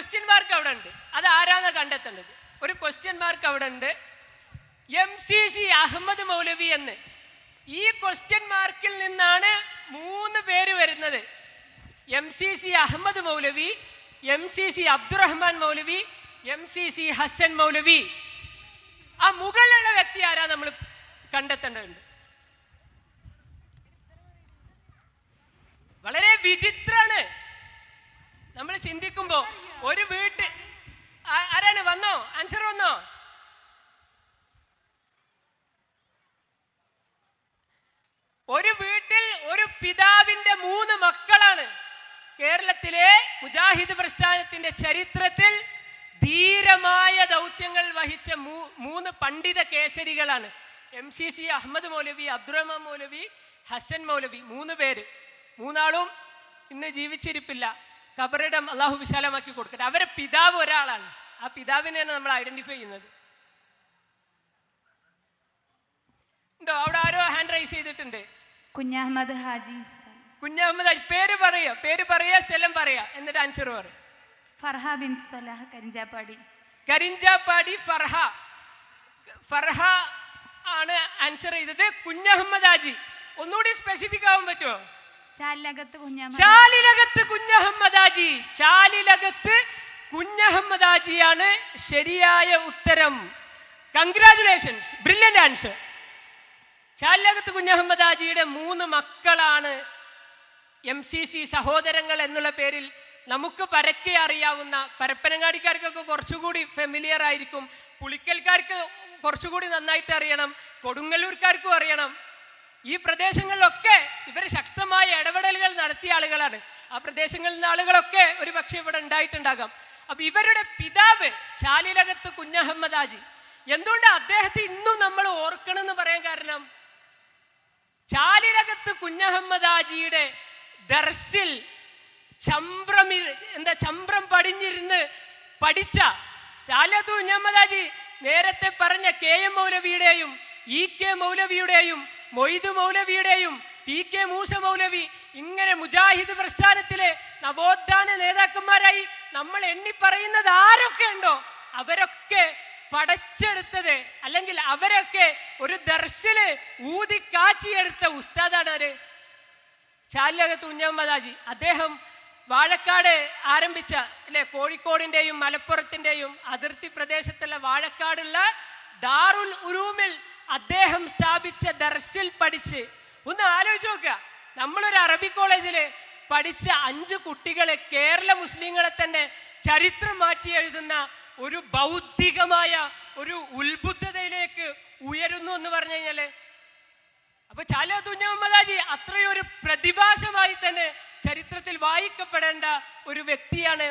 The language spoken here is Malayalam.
ക്വസ്റ്റ്യൻ മാർക്ക് അവിടെ ഉണ്ട്. അത് ആരാന്ന് കണ്ടെത്തേണ്ടത്? ഒരു ക്വസ്റ്റ്യൻ മാർക്ക് അവിടെ ഉണ്ട്. M C C Ahmed Maulavi എന്ന്. ഈ ക്വസ്റ്റ്യൻ മാർക്കിൽ നിന്നാണ് മൂന്ന് പേര് വരുന്നത്. M C C Ahmed Maulavi M C C Abdurahman Maulavi M C C Hasan Maulavi. ആ മുകളിലുള്ള വ്യക്തി ആരാ നമ്മൾ കണ്ടെത്തേണ്ടതുണ്ട്? വളരെ വിചിത്രാണ് നമ്മൾ ചിന്തിക്കുമ്പോ ഒരു വീട്ടിൽ ആരാണ് വന്നോ? ആൻസർ വന്നോ? ഒരു വീട്ടിൽ ഒരു പിതാവിന്റെ മൂന്ന് മക്കളാണ്. കേരളത്തിലെ മുജാഹിദ് പ്രസ്ഥാനത്തിന്റെ ചരിത്രത്തിൽ ധീരമായ ദൗത്യങ്ങൾ വഹിച്ച മൂന്ന് പണ്ഡിത കേസരികളാണ്. M C C Ahmed Maulavi Abdurahman Maulavi Hasan Maulavi മൂന്ന് പേര്. മൂന്നാളും ഇന്ന് ജീവിച്ചിരിപ്പില്ല. കബറിടം അള്ളാഹു വിശാലമാക്കി കൊടുക്കട്ടെ. അവരെ പിതാവ് ഒരാളാണ്. ആ പിതാവിനെയാണ് നമ്മൾ ഐഡന്റിഫൈ ചെയ്യുന്നത്. ഉണ്ടോ അവിടെ ആരോ ഹാൻഡ് റൈസ് ചെയ്തിട്ടുണ്ട്. കുഞ്ഞഹമ്മദ് ഹാജി. കുഞ്ഞഹമ്മദ് ഹാജി പേര് പറയുക. പേര് പറയുക സ്ഥലം പറയാ എന്നിട്ട് ആൻസർ പറയും. ഫർഹ ബിൻ സലാഹ് കരിഞ്ചാപ്പാടി. കരിഞ്ചാപ്പാടി ഫർഹ. ഫർഹ ആണ് ആൻസർ ചെയ്തത് കുഞ്ഞഹമ്മദ് ഹാജി. ഒന്നുകൂടി സ്പെസിഫിക് ആവാൻ പറ്റുമോ കുഞ്ഞഹമ്മദ് ശരിയായ ഉത്തരം. കൺഗ്രാചുലേഷൻസ് ബ്രില്യന്റ് ആൻസർ ചാലിലകത്ത് കുഞ്ഞഹമ്മദാജിയുടെ മൂന്ന് മക്കളാണ് എം സി സി സഹോദരങ്ങൾ എന്നുള്ള പേരിൽ നമുക്ക് പരക്കെ അറിയാവുന്ന പരപ്പനങ്ങാടിക്കാർക്കൊക്കെ കുറച്ചുകൂടി ഫെമിലിയർ ആയിരിക്കും. പുളിക്കൽക്കാർക്ക് കുറച്ചുകൂടി നന്നായിട്ട് അറിയണം. കൊടുങ്ങല്ലൂർക്കാർക്കും അറിയണം. ഈ പ്രദേശങ്ങളിലൊക്കെ ഇവർ ശക്തമായ ഇടപെടലുകൾ നടത്തിയ ആളുകളാണ്. ആ പ്രദേശങ്ങളിൽ നിന്ന് ആളുകളൊക്കെ ഒരു പക്ഷേ ഇവിടെ ഉണ്ടായിട്ടുണ്ടാകാം. അപ്പൊ ഇവരുടെ പിതാവ് ചാലിലകത്ത് കുഞ്ഞഹമ്മദ് ആജി എന്തുകൊണ്ട് അദ്ദേഹത്തെ ഇന്നും നമ്മൾ ഓർക്കണം എന്ന് പറയാൻ കാരണം? ചാലിലകത്ത് കുഞ്ഞഹമ്മദ് ആജിയുടെ ദർസിൽ ചമ്പ്രമി എന്താ ചമ്പ്രം പടിഞ്ഞിരുന്ന് പഠിച്ച ശാലത്തു കുഞ്ഞഹമ്മദ് ആജി നേരത്തെ പറഞ്ഞ കെ എം മൗലവിയുടെയും ഇ കെ മൗലവിയുടെയും മൊയ്ത് മൗലവിയുടെയും പി കെ മൂസ മൗലവി ഇങ്ങനെ മുജാഹിദ് പ്രസ്ഥാനത്തിലെ നവോത്ഥാന നേതാക്കന്മാരായി നമ്മൾ എണ്ണി പറയുന്നത് ആരൊക്കെ ഉണ്ടോ അവരൊക്കെ പടച്ചെടുത്തത് അല്ലെങ്കിൽ അവരൊക്കെ ഒരു ദർശൽ ഊതി കാച്ചിയെടുത്ത ഉസ്താദാണ് അവർ ചാലകത്ത് ഉഞ്ഞമ്മദാജി അദ്ദേഹം വാഴക്കാട് ആരംഭിച്ച അല്ലെ കോഴിക്കോടിന്റെയും മലപ്പുറത്തിന്റെയും അതിർത്തി പ്രദേശത്തുള്ള വാഴക്കാടുള്ള ദാറുൽ ഉരൂമിൽ അദ്ദേഹം സ്ഥാപിച്ച ദർസിൽ പഠിച്ച്. ഒന്ന് ആലോചിച്ച് നോക്കുക. നമ്മളൊരു അറബി കോളേജിൽ പഠിച്ച അഞ്ച് കുട്ടികളെ കേരള മുസ്ലിങ്ങളെ തന്നെ ചരിത്രം മാറ്റി എഴുതുന്ന ഒരു ബൗദ്ധികമായ ഒരു ഉത്ബുദ്ധതയിലേക്ക് ഉയരുന്നു എന്ന് പറഞ്ഞു കഴിഞ്ഞാൽ അപ്പൊ ചാല തുഞ്ഞമ്മദാജി അത്രയൊരു പ്രതിഭാസമായി തന്നെ ചരിത്രത്തിൽ വായിക്കപ്പെടേണ്ട ഒരു വ്യക്തിയാണ്